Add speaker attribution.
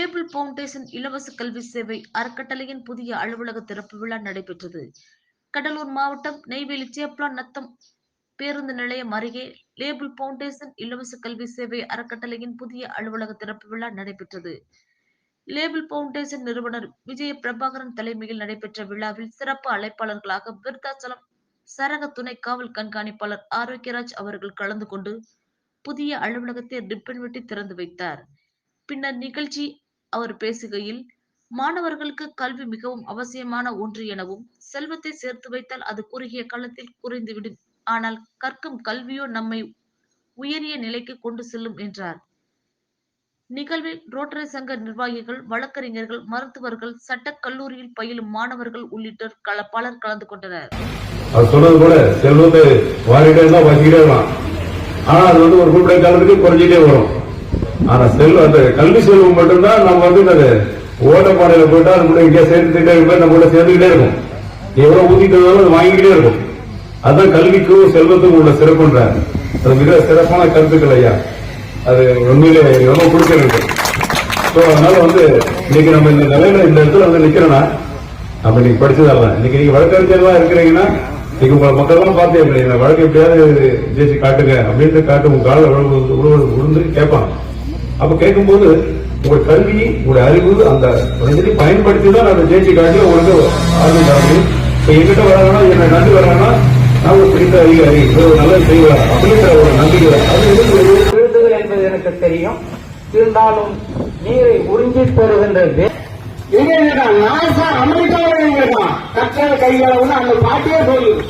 Speaker 1: Label foundation இலவச கல்வி சேவை அறக்கட்டளையின் புதிய அலுவலக திறப்பு விழா நடைபெற்றது. கடலூர் மாவட்டம் நெய்வேலி சேப்லா நத்தம் பேருந்து நிலையம் அருகே லேபிள் பவுண்டேஷன் இலவச கல்வி சேவை அறக்கட்டளையின் புதிய அலுவலக திறப்பு விழா நடைபெற்றது. லேபிள் பவுண்டேஷன் நிறுவனர் விஜய பிரபாகரன் தலைமையில் நடைபெற்ற விழாவில் சிறப்பு அழைப்பாளர்களாக விருத்தாச்சலம் சரக துணை காவல் கண்காணிப்பாளர் ஆரோக்கியராஜ் அவர்கள் கலந்து கொண்டு புதிய அலுவலகத்தை ரிப்பன் வெட்டி திறந்து வைத்தார். பின்னர் நிகழ்ச்சி அவர் பேசுகையில் மாணவர்களுக்கு கல்வி மிகவும் அவசியமான ஒன்று எனவும் செல்வத்தை சேர்த்து வைத்தால் அது குறுகிய காலத்தில் குறைந்துவிடும். ஆனால் கற்கும் கல்வியோ நம்மை உயரிய நிலைக்கு கொண்டு செல்லும் என்றார். நிகழ்வில் ரோட்டரி சங்க நிர்வாகிகள் வழக்கறிஞர்கள் மருத்துவர்கள் சட்ட கல்லூரியில் பயிலும் மாணவர்கள் உள்ளிட்டோர் கல பலர் கலந்து கொண்டனர்.
Speaker 2: அவர் சொன்னது போல செல்வத்தை வாரிட்டே தான் வச்சுக்கிட்டே இருக்கலாம் ஆனா அது வந்து ஒரு குறிப்பிட்ட காலத்துக்கு குறைஞ்சிட்டே வரும். ஆனா செல்வம் அந்த கல்வி செல்வம் மட்டும்தான் நம்ம வந்து இந்த ஓட்டப்பாடையில போயிட்டா அது கூட இங்கே சேர்ந்துட்டே இருக்கும் நம்ம கூட சேர்ந்துக்கிட்டே இருக்கும். எவ்வளவு ஊதிட்டு அது வாங்கிக்கிட்டே இருக்கும். அதுதான் கல்விக்கும் செல்வத்துக்கும் உள்ள சிறப்புன்றார் அது மிக சிறப்பான கருத்துக்கள் ஐயா. அது உண்மையிலே எனக்கு ரொம்ப பிடிச்சிருக்கு. ஸோ அதனால வந்து இன்னைக்கு நம்ம இந்த நிலையில இந்த இடத்துல வந்து நிக்கிறோம்னா நம்ம இன்னைக்கு படிச்சதால இன்னைக்கு நீங்க வழக்கறிஞர்களா இருக்கிறீங்கன்னா நீங்க உங்களை மக்கள் எல்லாம் பார்த்தே வழக்கு எப்படியாவது ஜெயிச்சு காட்டுங்க அப்படின்ட்டு காட்டு உங்க கால உழுந்து கேட்பான் அப்ப கேட்கும்போது உங்க கல்வி உங்க அறிவு அந்த பயன்படுத்தி தான் அந்த ஜெயிச்சு காட்டி உங்களுக்கு ஆர்வம் முடியும் இப்ப எங்கிட்ட வராங்கன்னா என்ன நன்றி வராங்கன்னா நான் ஒரு பிடித்த அதிகாரி நல்லது செய்வார் அப்படின்ற ஒரு நம்பிக்கை அது
Speaker 3: என்பது எனக்கு தெரியும். இருந்தாலும் நீரை உறிஞ்சி பெறுகின்ற வே-
Speaker 4: எங்க கேட்டான் நாசா அமெரிக்காவில் கேட்டான் கற்ற கைகளவுன்னு அந்த பாட்டியே சொல்லுது